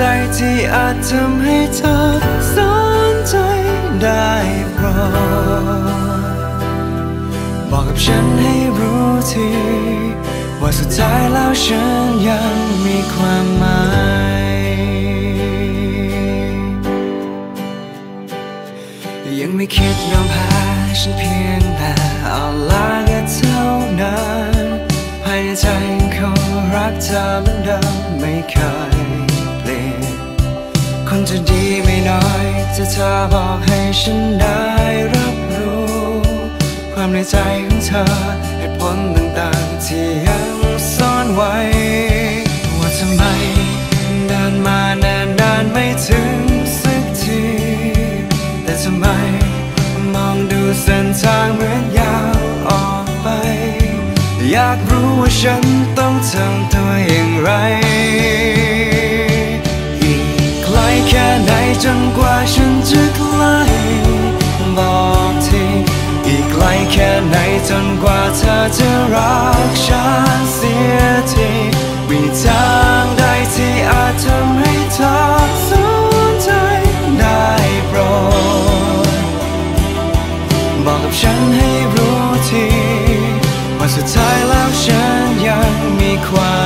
ใดที่อาจทำให้เธอสนใจได้โปรดบอกกับฉันให้รู้ทีว่าสุดท้ายแล้วฉันยังมีความหมายยังไม่คิดยอมแพ้ฉันเพียงแต่เอาลาก็เท่านั้นภายในใจยังคงรักเธอเหมือนเดิมไม่เคย คนจะดีไม่น้อยจะเธอบอกให้ฉันได้รับรู้ ความในใจของเธอเหตุผลต่างๆที่ยังซ่อนไว้ ว่าทำไมเดินมานานนานไม่ถึงสักที แต่ทำไมมองดูเส้นทางเหมือนยาวออกไป อยากรู้ว่าฉันต้องทำตัวอย่างไร จนกว่าเธอจะรักฉันเสียทีมีทางใดที่อาจทำให้เธอสนใจได้โปรดบอกกับฉันให้รู้ทีว่าสุดท้ายแล้วฉันยังมีความ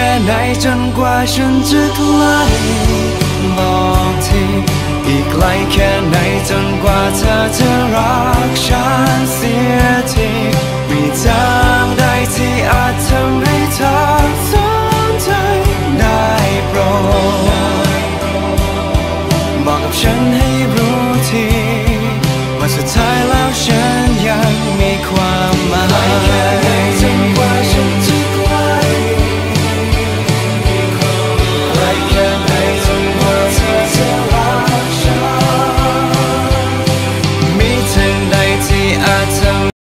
แค่ไหนจนกว่าฉันจะคลายบอกทีอีกไกลแค่ไหนจนกว่าเธอจะรักฉันเสียทีมีทางใดที่อาจทำให้เธอสนใจได้โปรดบอกกับฉันให้